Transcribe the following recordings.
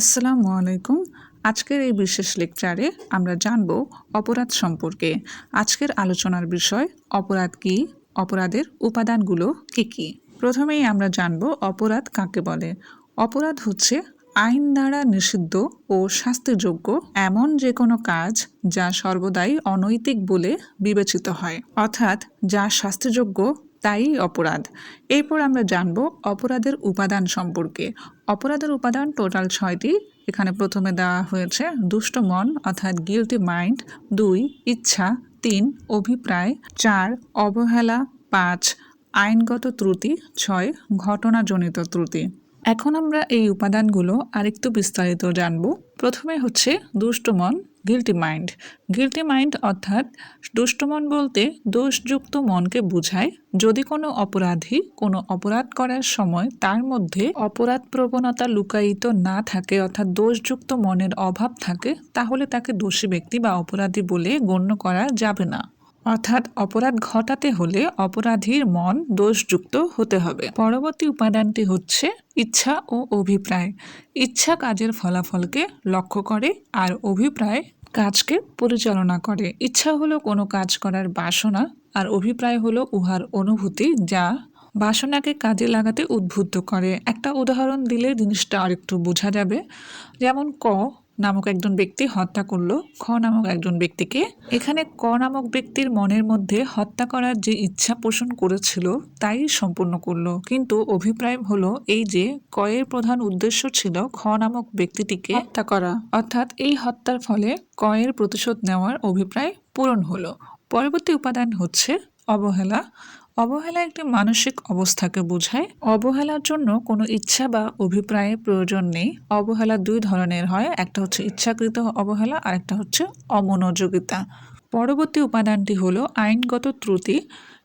আসসালামু আলাইকুম। আজকের এই বিশেষ লেকচারে আমরা জানব অপরাধ সম্পর্কে। আজকের আলোচনার বিষয়, অপরাধ কি? অপরাধের উপাদানগুলো কি কি? প্রথমেই আমরা জানব অপরাধ কাকে বলে। অপরাধ হচ্ছে আইন দ্বারা নিষিদ্ধ ও শাস্তিযোগ্য এমন যে কোনো কাজ যা সর্বদাই অনৈতিক বলে বিবেচিত হয়, অর্থাৎ যা শাস্তিযোগ্য তাই অপরাধ। এরপর আমরা জানব অপরাধের উপাদান সম্পর্কে। অপরাধের উপাদান টোটাল ছয়টি। এখানে প্রথমে দেওয়া হয়েছে দুষ্ট মন অর্থাৎ গিলটি মাইন্ড দুই ইচ্ছা, তিন অভিপ্রায়, চার অবহেলা, পাঁচ আইনগত ত্রুটি, ছয় ঘটনাজনিত ত্রুটি। এখন আমরা এই উপাদানগুলো আরেকটু বিস্তারিত জানব। প্রথমে হচ্ছে দুষ্ট মন। গিলটি মাইন্ড গিলটি মাইন্ড অর্থাৎ দুষ্ট মন বলতে দোষযুক্ত মনকে বোঝায় যদি কোনো অপরাধী কোনো অপরাধ করার সময় তার মধ্যে অপরাধ প্রবণতা লুকায়িত না থাকে অর্থাৎ দোষযুক্ত মনের অভাব থাকে, তাহলে তাকে দোষী ব্যক্তি বা অপরাধী বলে গণ্য করা যাবে না। অর্থাৎ অপরাধ ঘটাতে হলে অপরাধীর মন দোষযুক্ত হতে হবে। পরবর্তী উপাদানটি হচ্ছে ইচ্ছা ও অভিপ্রায়। ইচ্ছা কাজের ফলাফলকে লক্ষ্য করে আর অভিপ্রায় কাজকে পরিচালনা করে। ইচ্ছা হলো কোনো কাজ করার বাসনা আর অভিপ্রায় হলো উহার অনুভূতি যা বাসনাকে কাজে লাগাতে উদ্বুদ্ধ করে। একটা উদাহরণ দিলে জিনিসটা আরেকটু বোঝা যাবে। যেমন ক নামক একজন ব্যক্তি হত্যা করল খ নামক একজন ব্যক্তিকে। এখানে ক নামক ব্যক্তির মনের মধ্যে হত্যা করার যে ইচ্ছা পোষণ করেছিল তাই সম্পূর্ণ করল। কিন্তু অভিপ্রায় হলো এই যে কয়ের প্রধান উদ্দেশ্য ছিল খ নামক ব্যক্তিটিকে হত্যা করা। অর্থাৎ এই হত্যার ফলে কয়ের প্রতিশোধ নেওয়ার অভিপ্রায় পূরণ হলো। পরবর্তী উপাদান হচ্ছে অবহেলা। অবহেলা একটি মানসিক অবস্থাকে বোঝায়। অবহেলার জন্য কোনো ইচ্ছা বা অভিপ্রায়ের প্রয়োজন নেই। অবহেলা দুই ধরনের হয়, একটা হচ্ছে ইচ্ছাকৃত অবহেলা আর একটা হচ্ছে অমনোযোগিতা। পরবর্তী উপাদানটি হলো আইনগত ত্রুটি।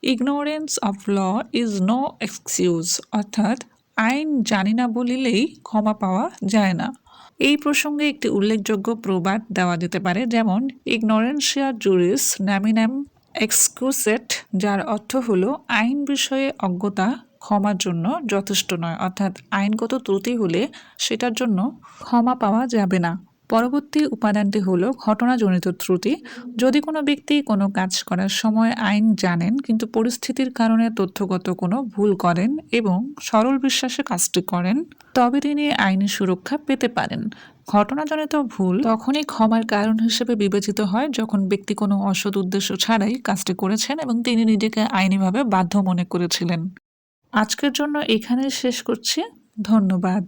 Ignorance of law is no excuse অর্থাৎ আইন জানি না বলিলেই ক্ষমা পাওয়া যায় না। এই প্রসঙ্গে একটি উল্লেখযোগ্য প্রবাদ দেওয়া যেতে পারে, যেমন ইগনোরেন্সিয়া জুরিস ন্যামিনাম এক্সকুসেট যার অর্থ হলো আইন বিষয়ে অজ্ঞতা ক্ষমার জন্য যথেষ্ট নয়। অর্থাৎ আইনগত ত্রুটি হলে সেটার জন্য ক্ষমা পাওয়া যাবে না। পরবর্তী উপাদানটি হলো ঘটনাজনিত ত্রুটি। যদি কোনো ব্যক্তি কোনো কাজ করার সময় আইন জানেন, কিন্তু পরিস্থিতির কারণে তথ্যগত কোনো ভুল করেন এবং সরল বিশ্বাসে কাজটি করেন, তবে তিনি আইনি সুরক্ষা পেতে পারেন। ঘটনাজনিত ভুল তখনই ক্ষমার কারণ হিসেবে বিবেচিত হয় যখন ব্যক্তি কোনো অসৎ উদ্দেশ্য ছাড়াই কাজটি করেছেন এবং তিনি নিজেকে আইনিভাবে বাধ্য মনে করেছিলেন। আজকের জন্য এখানে শেষ করছি। ধন্যবাদ।